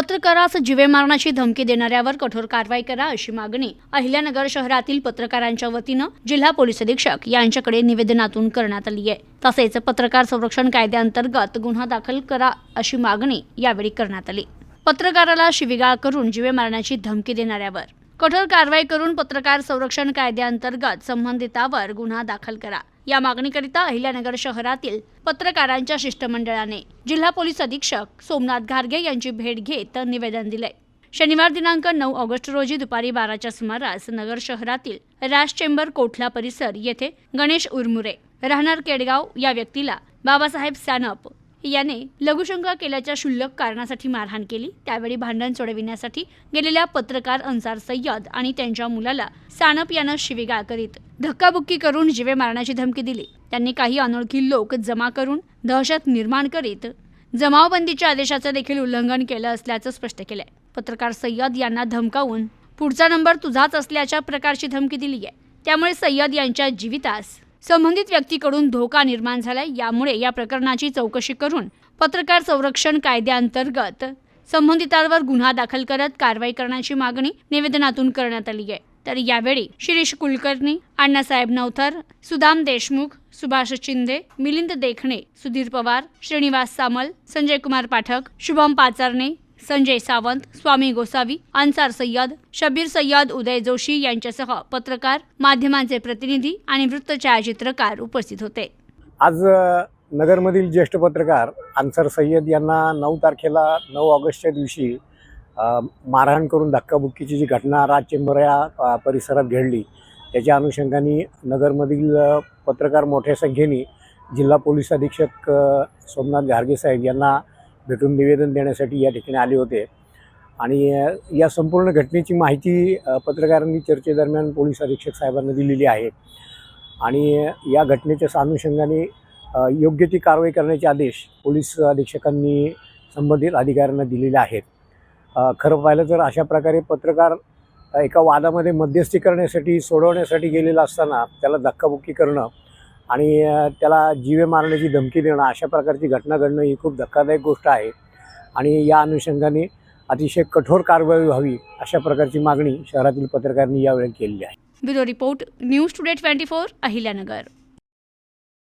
पत्रकारास जीवे मारण्याची धमकी देणाऱ्यावर कठोर कारवाई करा अशी मागणी अहिल्यानगर शहरातील पत्रकारांच्या वतीनं जिल्हा पोलीस अधीक्षक यांच्याकडे निवेदनातून करण्यात आली आहे. तसेच पत्रकार संरक्षण कायद्याअंतर्गत गुन्हा दाखल करा अशी मागणी यावेळी करण्यात आली. पत्रकाराला शिवीगाळ करून जीवे मारण्याची धमकी देणाऱ्यावर कठोर कारवाई करून पत्रकार संरक्षण कायद्याअंतर्गत संबंधितावर गुन्हा दाखल करा. या मागणीकरिता अहिल्यानगर शहरातील पत्रकारांच्या शिष्टमंडळाने जिल्हा पोलीस अधीक्षक सोमनाथ घारगे यांची भेट घेत निवेदन दिलंय शनिवार दिनांक नऊ ऑगस्ट रोजी दुपारी बाराच्या सुमारास नगर शहरातील राज चेंबर कोठला परिसर येथे गणेश उरमुरे राहणार केडगाव या व्यक्तीला बाबासाहेब सॅनप याने लघुशंका केल्याच्या क्षुल्लक कारणासाठी मारहाण केली. त्यावेळी भांडण सोडविण्यासाठी गेलेल्या पत्रकार अन्सार सय्यद आणि त्यांच्या मुलाला सानप यानं शिवीगाळ करीत धक्काबुक्की करून जिवे मारण्याची धमकी दिली. त्यांनी काही अनोळखी लोक जमा करून दहशत निर्माण करीत जमावबंदीच्या आदेशाचं देखील उल्लंघन केलं असल्याचं स्पष्ट केलंय. पत्रकार सय्यद यांना धमकावून पुढचा नंबर तुझाच असल्याच्या प्रकारची धमकी दिली आहे त्यामुळे सय्यद यांच्या जीवितास संबंधित व्यक्तीकडून धोका निर्माण झालाय यामुळे या प्रकरणाची चौकशी करून पत्रकार संरक्षण कायद्याअंतर्गत संबंधितांवर गुन्हा दाखल करत कारवाई करण्याची मागणी निवेदनातून करण्यात आली आहे. तर यावेळी शिरीष कुलकर्णी अण्णासाहेब नवथर सुदाम देशमुख सुभाष चिंदे मिलिंद देखणे सुधीर पवार श्रीनिवास सामल संजय कुमार पाठक शुभम पाचारणे संजय सावंत स्वामी गोसावी अन्सार सय्यद शबीर सय्यद उदय जोशी यांच्यासह पत्रकार माध्यमांचे प्रतिनिधी आणि वृत्त छायाचित्रकार उपस्थित होते. आज नगरमधील ज्येष्ठ पत्रकार अन्सार सय्यद यांना नऊ तारखेला नऊ ऑगस्टच्या दिवशी मारहाण करून धक्काबुक्कीची जी घटना राज चेंबर या परिसरात घडली त्याच्या अनुषंगाने नगरमधील पत्रकार मोठ्या संख्येने जिल्हा पोलीस अधीक्षक सोमनाथ गार्गे साहेब यांना भेटून निवेदन देण्यासाठी या ठिकाणी आले होते. आणि या संपूर्ण घटनेची माहिती पत्रकारांनी चर्चेदरम्यान पोलीस अधीक्षक साहेबांना दिलेली आहे. आणि या घटनेच्या अनुषंगाने योग्य ती कारवाई करण्याचे आदेश पोलीस अधीक्षकांनी संबंधित अधिकाऱ्यांना दिलेले आहेत. खरं पाहिलं तर अशा प्रकारे पत्रकार एका वादामध्ये मध्यस्थी करण्यासाठी सोडवण्यासाठी गेलेला असताना त्याला धक्काबुक्की करणं आणि त्याला जीवे मारण्याची धमकी देणं अशा प्रकारची घटना घडणं ही खूप धक्कादायक गोष्ट आहे. आणि या अनुषंगाने अतिशय कठोर कारवाई व्हावी अशा प्रकारची मागणी शहरातील पत्रकारांनी यावेळी केलेली आहे. Bureau report news today twenty four Ahilyanagar.